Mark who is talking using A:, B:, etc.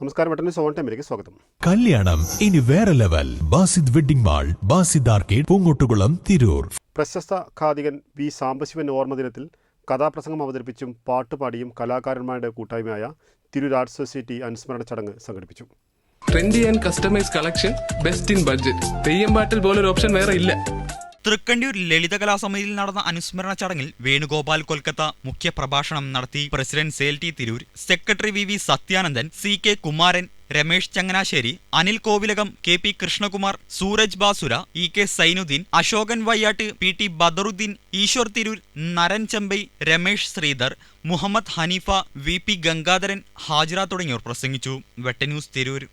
A: നമസ്കാരം വെട്ടന് സോൺ ടൈമിലേക്ക് സ്വാഗതം.
B: കല്യാണം. ഇനി വേറെ level. Basid wedding mall Basid arcade Poongottukulam Tirur.
A: പ്രശസ്ത ഖാദികൻ വി സാംബശിവൻ ഓർമ്മദിനത്തിൽ കഥാപ്രസംഗം അവതരിപ്പിച്ചും പാട്ടുപാടിയും കലാകാരന്മാരുടെ കൂട്ടായ്മയായ തിരൂർ ആർട്സ് സൊസൈറ്റി അനുസ്മരണ ചടങ്ങ് സംഘടിപ്പിച്ചു.
C: Trendy and customise collection best in budget Theyyam പാട്ടിൽ പോലൊരു ഓപ്ഷൻ വേറെ ഇല്ല.
D: തൃക്കണ്ടിയൂർ ലളിതകലാ സമിതിയിൽ നടന്ന അനുസ്മരണ ചടങ്ങിൽ വേണുഗോപാൽ കൊൽക്കത്ത മുഖ്യ പ്രഭാഷണം നടത്തി president sale T Tirur secretary V V Sathyanandan C K Kumaran Ramesh Changanassery Anil Kovilakam K P Krishnakumar Suraj ബാസുര E K Zainuddin Ashokan Vayyat P T Badaruddin Eshwar Tirur Naran Chembai Ramesh Sreedhar Muhammad Haneefa V P Gangadharan Hajira തുടങ്ങിയവർ പ്രസംഗിച്ചു. വെട്ടന്യൂസ് തിരൂർ.